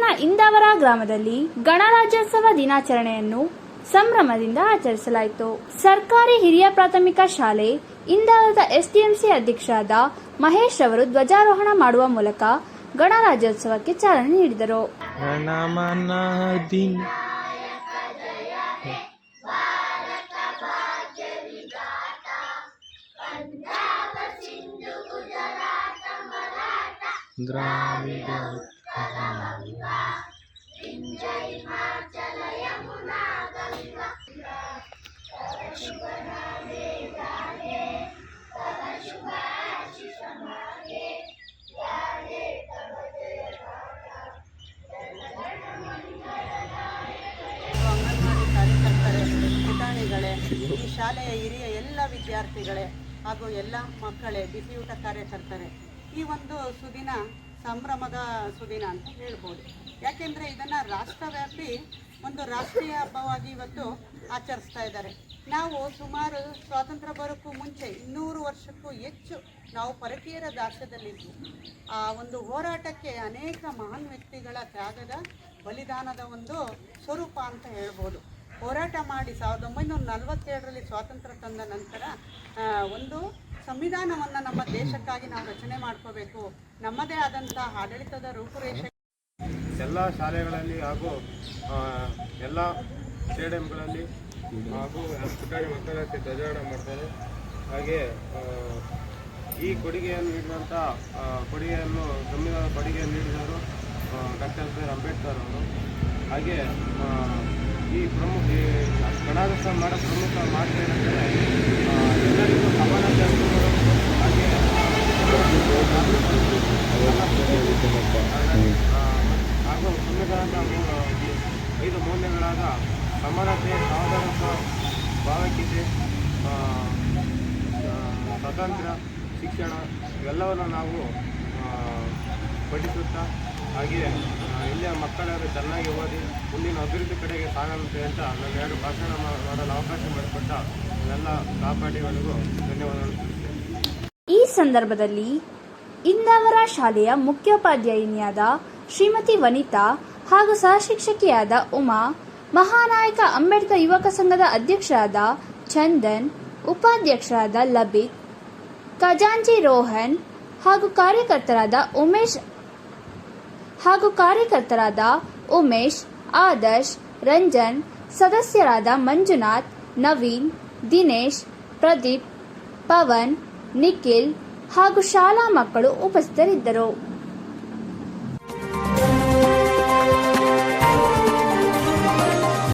ಇಂದಾವರ ಗ್ರಾಮದಲ್ಲಿ ಗಣರಾಜ್ಯೋತ್ಸವ ದಿನಾಚರಣೆಯನ್ನು ಸಂಭ್ರಮದಿಂದ ಆಚರಿಸಲಾಯಿತು. ಸರ್ಕಾರಿ ಹಿರಿಯ ಪ್ರಾಥಮಿಕ ಶಾಲೆ ಇಂದಾವರದ ಎಸ್ಡಿಎಂಸಿ ಅಧ್ಯಕ್ಷರಾದ ಮಹೇಶ್ ಅವರು ಧ್ವಜಾರೋಹಣ ಮಾಡುವ ಮೂಲಕ ಗಣರಾಜ್ಯೋತ್ಸವಕ್ಕೆ ಚಾಲನೆ ನೀಡಿದರು. ಗಣಮನ ಪುಟಾಣಿಗಳೇ ಈ ಶಾಲೆಯ ಹಿರಿಯ ಎಲ್ಲ ವಿದ್ಯಾರ್ಥಿಗಳೇ ಹಾಗೂ ಎಲ್ಲ ಮಕ್ಕಳೇ ಬಿಸಿಯೂಟ ಕಾರ್ಯಕರ್ತರೇ, ಈ ಒಂದು ಸುದಿನ ಸಂಭ್ರಮದ ಸುದಿನ ಅಂತ ಹೇಳ್ಬೋದು. ಯಾಕೆಂದರೆ ಇದನ್ನು ರಾಷ್ಟ್ರವ್ಯಾಪಿ ಒಂದು ರಾಷ್ಟ್ರೀಯ ಹಬ್ಬವಾಗಿ ಇವತ್ತು ಆಚರಿಸ್ತಾ ಇದ್ದಾರೆ. ನಾವು ಸುಮಾರು ಸ್ವಾತಂತ್ರ್ಯ ಬರೋಕ್ಕೂ ಮುಂಚೆ ಇನ್ನೂರು ವರ್ಷಕ್ಕೂ ಹೆಚ್ಚು ನಾವು ಪರಕೀಯರ ದಾಸ್ಯದಲ್ಲಿದ್ವು. ಆ ಒಂದು ಹೋರಾಟಕ್ಕೆ ಅನೇಕ ಮಹಾನ್ ವ್ಯಕ್ತಿಗಳ ತ್ಯಾಗದ ಬಲಿದಾನದ ಒಂದು ಸ್ವರೂಪ ಅಂತ ಹೇಳ್ಬೋದು. ಹೋರಾಟ ಮಾಡಿ ಸಾವಿರದ ಒಂಬೈನೂರ ನಲವತ್ತೇಳರಲ್ಲಿ ಸ್ವಾತಂತ್ರ್ಯ ತಂದ ನಂತರ ಒಂದು ಸಂವಿಧಾನವನ್ನು ನಮ್ಮ ದೇಶಕ್ಕಾಗಿ ನಾವು ರಚನೆ ಮಾಡ್ಕೋಬೇಕು. ನಮ್ಮದೇ ಆದಂಥ ಆಡಳಿತದ ರೂಪುರೇಷೆ ಎಲ್ಲ ಶಾಲೆಗಳಲ್ಲಿ ಹಾಗೂ ಎಲ್ಲ ಸ್ಟೇಡಿಯಂಗಳಲ್ಲಿ ಹಾಗೂ ಪುಟಾಣಿ ಮಕ್ಕಳಕ್ಕೆ ಧ್ವಜಾರೋಹಣ ಮಾಡ್ತಾರೆ. ಹಾಗೆ ಈ ಕೊಡುಗೆಯನ್ನು ನೀಡಿದಂಥ ಕೊಡುಗೆಯನ್ನು ಸಂವಿಧಾನ ಕೊಡುಗೆಯನ್ನು ನೀಡಿದವರು ಡಾಕ್ಟರ್ ಬಿ ಆರ್ ಅಂಬೇಡ್ಕರ್ ಅವರು. ಹಾಗೆ ಈ ಪ್ರಮುಖ, ಈ ಗಣರಾಜ್ಯೋತ್ಸವ ಮಾಡೋ ಪ್ರಮುಖ ಮಾತು ಏನಂದರೆ ಎಲ್ಲರಿಗೂ ಸಮಾನತೆ ಹಾಗೆ ಹಾಗೂ ಮೂ- ಐದು ಮೌಲ್ಯಗಳಾದ ಸಮಾನತೆ ಸಾಧಾರಣ ಭಾವೈಕ್ಯತೆ ಸ್ವಾತಂತ್ರ್ಯ ಶಿಕ್ಷಣ, ಇವೆಲ್ಲವನ್ನು ನಾವು ಪಠಿಸುತ್ತಾ ಹಾಗೆಯೇ ಇಲ್ಲಿಯ ಮಕ್ಕಳಾದರೆ ಚೆನ್ನಾಗಿ ಓದಿ ಮುಂದಿನ ಅಭಿವೃದ್ಧಿ ಕಡೆಗೆ ಸಾಗಂತೆ ಅಂತ ನಾನು ಎರಡು ಭಾಷಣ ಮಾಡಲು ಅವಕಾಶ ಮಾಡಿಕೊಟ್ಟ ಎಲ್ಲ ಕಾಪಾಡಿಗಳಿಗೂ ಧನ್ಯವಾದಗಳು. ಈ ಸಂದರ್ಭದಲ್ಲಿ ಇಂದಾವರ ಶಾಲೆಯ ಮುಖ್ಯೋಪಾಧ್ಯಾಯಿನಿಯಾದ ಶ್ರೀಮತಿ ವನಿತಾ ಹಾಗೂ ಸಹಶಿಕ್ಷಕಿಯಾದ ಉಮಾ, ಮಹಾನಾಯಕ ಅಂಬೇಡ್ಕರ್ ಯುವಕ ಸಂಘದ ಅಧ್ಯಕ್ಷರಾದ ಚಂದನ್, ಉಪಾಧ್ಯಕ್ಷರಾದ ಲಬಿತ್, ಖಜಾಂಚಿ ರೋಹನ್ ಹಾಗೂ ಕಾರ್ಯಕರ್ತರಾದ ಉಮೇಶ್ ಹಾಗೂ ಕಾರ್ಯಕರ್ತರಾದ ಉಮೇಶ್, ಆದರ್ಶ್, ರಂಜನ್, ಸದಸ್ಯರಾದ ಮಂಜುನಾಥ್, ನವೀನ್, ದಿನೇಶ್, ಪ್ರದೀಪ್, ಪವನ್, ನಿಖಿಲ್ ಹಾಗೂ ಶಾಲಾ ಮಕ್ಕಳು ಉಪಸ್ಥಿತರಿದ್ದರು.